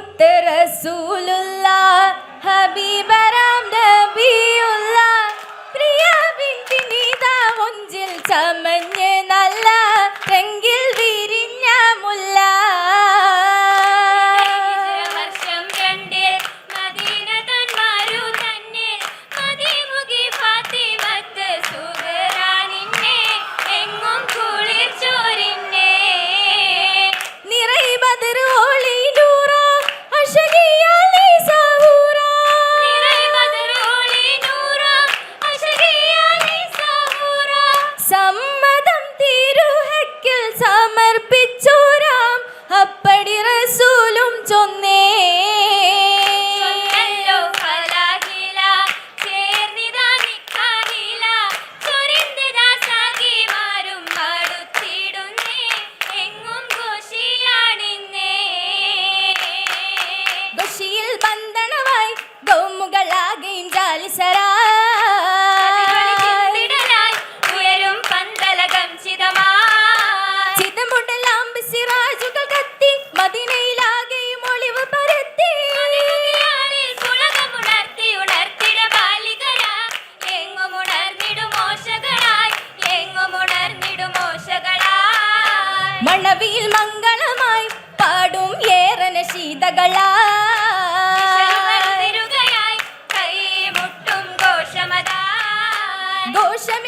മുത്തരസൂലുള്ള ഹബീബര സിറാജുകൾ കത്തി മദീനയിലാകെയും ഒളിവ് പരത്തി. മണവിയിൽ മംഗളമായി പാടും ഏറന ശീതകളാ ഘോഷമേ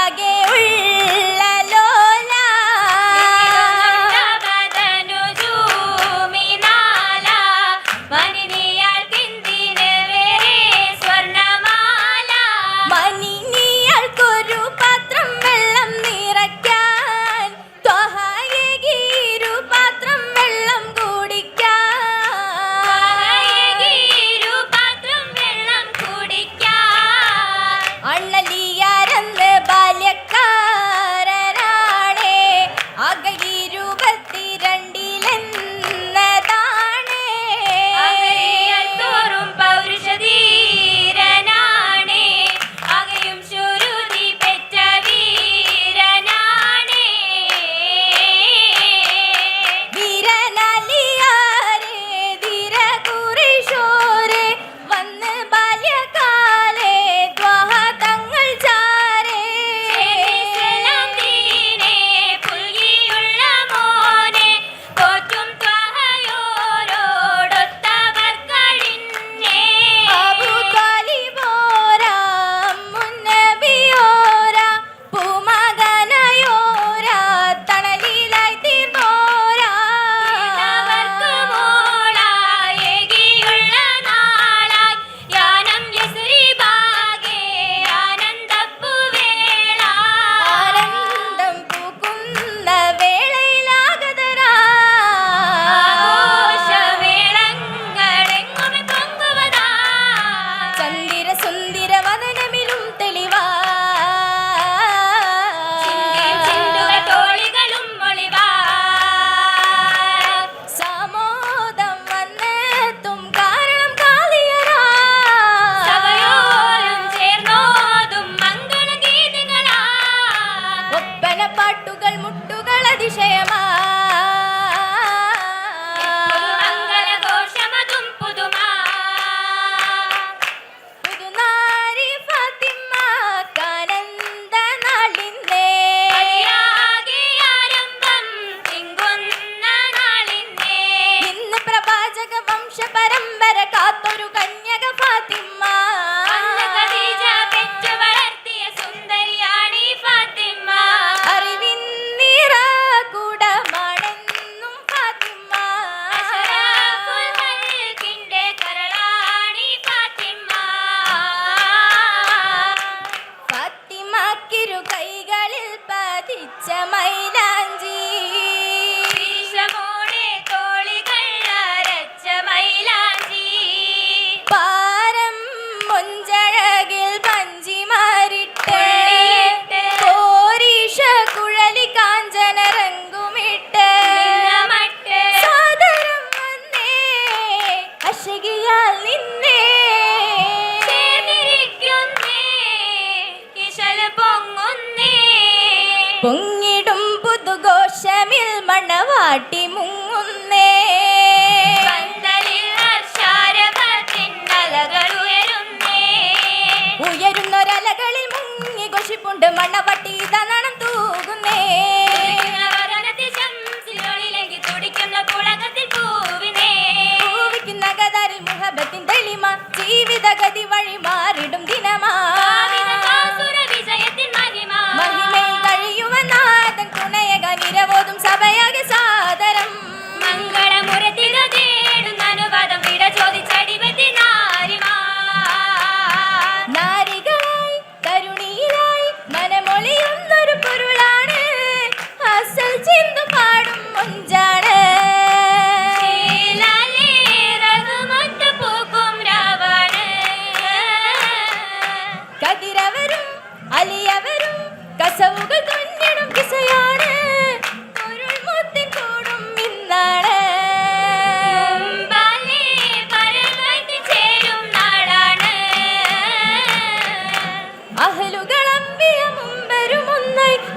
ಆಗಿ മണവാട്ടി മുങ്ങുന്നേ. ഉയരുന്നൊരലകളിൽ മുങ്ങി കൊശിപ്പുണ്ട് മണവാട്ടി ഇതണം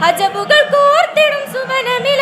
அஜபுகள் கோர்த்திடும் சுவனமில்